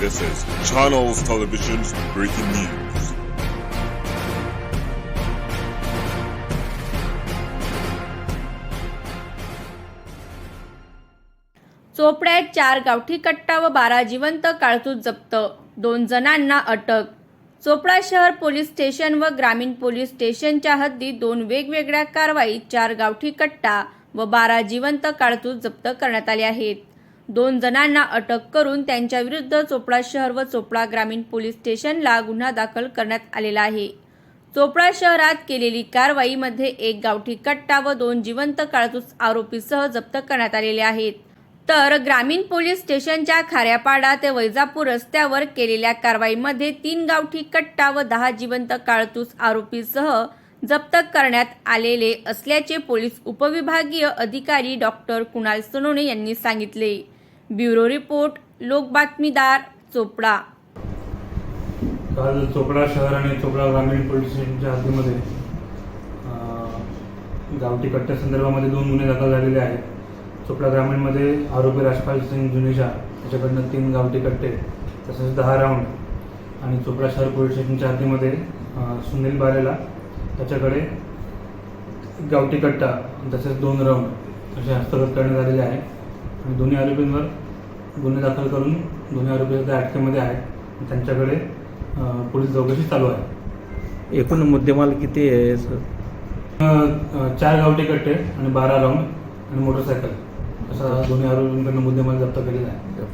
This is Channels Television's breaking news. चोपड्यात चार गावठी कट्टा व बारा जिवंत काळतूस जप्त. दोन जणांना अटक. चोपडा शहर पोलीस स्टेशन व ग्रामीण पोलीस स्टेशनच्या हद्दीत दोन वेगवेगळ्या कारवाईत चार गावठी कट्टा व बारा जिवंत काळतूस जप्त करण्यात आले आहेत. दोन जणांना अटक करून त्यांच्याविरुद्ध चोपडा शहर व चोपडा ग्रामीण पोलीस स्टेशनला गुन्हा दाखल करण्यात आलेला आहे. चोपडा शहरात केलेली कारवाईमध्ये एक गावठी कट्टा व दोन जिवंत काळतूस आरोपीसह जप्त करण्यात आलेले आहेत. तर ग्रामीण पोलीस स्टेशनच्या खाऱ्यापाडा ते वैजापूर रस्त्यावर केलेल्या कारवाईमध्ये तीन गावठी कट्टा व दहा जिवंत काळतूस आरोपीसह जप्त करण्यात आलेले असल्याचे पोलीस उपविभागीय अधिकारी डॉक्टर कुणाल सोनोने यांनी सांगितले. ब्युरो रिपोर्ट लोक बातमीदार चोपडा. काल चोपडा शहर आणि चोपडा ग्रामीण पोलीस स्टेशनच्या हद्दीमध्ये गावठी कट्ट्या संदर्भामध्ये दोन गुन्हे दाखल झालेले आहेत. चोपडा ग्रामीणमध्ये आरोपी राजपाल सिंग जुनेजा त्याच्याकडनं तीन गावठी कट्टे तसेच दहा राऊंड. आणि चोपडा शहर पोलीस स्टेशनच्या हद्दीमध्ये सुनील बारेला त्याच्याकडे गावठी कट्टा तसेच दोन राऊंड असे हस्तगत करण्यात आलेले आहे दोन्ही आरोपींवर गुन्हे दाखल करून दोन्ही आरोपी सध्या अटकेमध्ये आहेत. त्यांच्याकडे पोलीस चौकशी चालू आहे. एकूण मुद्देमाल किती आहे सर? चार गावठी कट्टे आणि बारा राऊंड आणि मोटरसायकल असा दोन्ही आरोपींकडनं मुद्देमाल जप्त केलेला आहे.